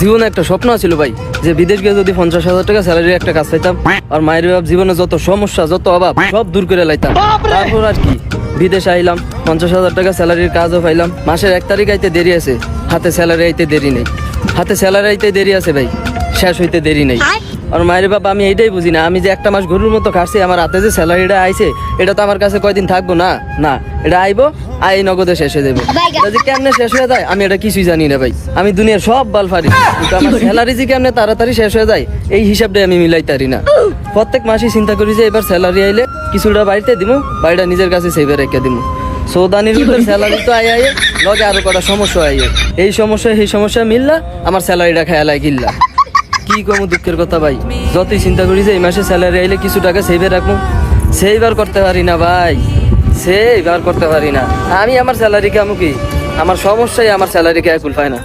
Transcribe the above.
জীবনে একটা স্বপ্ন ছিল ভাই যে বিদেশ গিয়ে যদি পঞ্চাশ হাজার টাকা স্যালারি একটা কাজ পাইতাম আর মায়ের বাপ জীবনে যত সমস্যা যত অভাব সব দূর করে লাইতাম। তারপর আর কি বিদেশ আইলাম পঞ্চাশ হাজার টাকা স্যালারির কাজও পাইলাম। মাসের এক তারিখ আইতে দেরি আছে হাতে স্যালারি আইতে দেরি নেই। হাতে স্যালারি আইতে দেরি আছে ভাই শেষ হইতে দেরি নেই। আর মায়ের বাপ আমি এইটাই বুঝি না আমি যে একটা মাস গরুর মতো খাচ্ছি আমার হাতে যে স্যালারিটা আইছে এটা তো আমার কাছে কয়দিন থাকব না? না এটা আইবো আই নগদে শেষ হয়ে যাবে। এটা যে কেমনে শেষ হয়ে যায় আমি এটা কিছুই জানি না ভাই। আমি দুনিয়ার সব বাল ফারি কিন্তু আমার স্যালারি যে কেমনে তাড়াতাড়ি শেষ হয়ে যায় এই হিসাবটাই আমি মিলাই তারি না। প্রত্যেক মাসে চিন্তা করি যে এবার স্যালারি আইলে কিছুটা বাড়িতে দিমু বাড়িটা নিজের কাছে সেভে রেখে দিমু। সৌদানির ভিতরে স্যালারি তো আই আইয়ে লগে আরও কটা সমস্যা আইয়ে এই সমস্যা এই সমস্যা মিললা আমার স্যালারিটা খেয়ালায় গিল্লা। কি কমু দুঃখের কথা ভাই? যতই চিন্তা করি যে এই মাসে স্যালারি আইলে কিছু টাকা সেভে রাখব। সেইবার করতে পারি না ভাই। সে ব্যবহার করতে পারি না। আমি আমার স্যালারি কেমন কি? আমার সমস্যাই আমার স্যালারি কে কুল পায় না।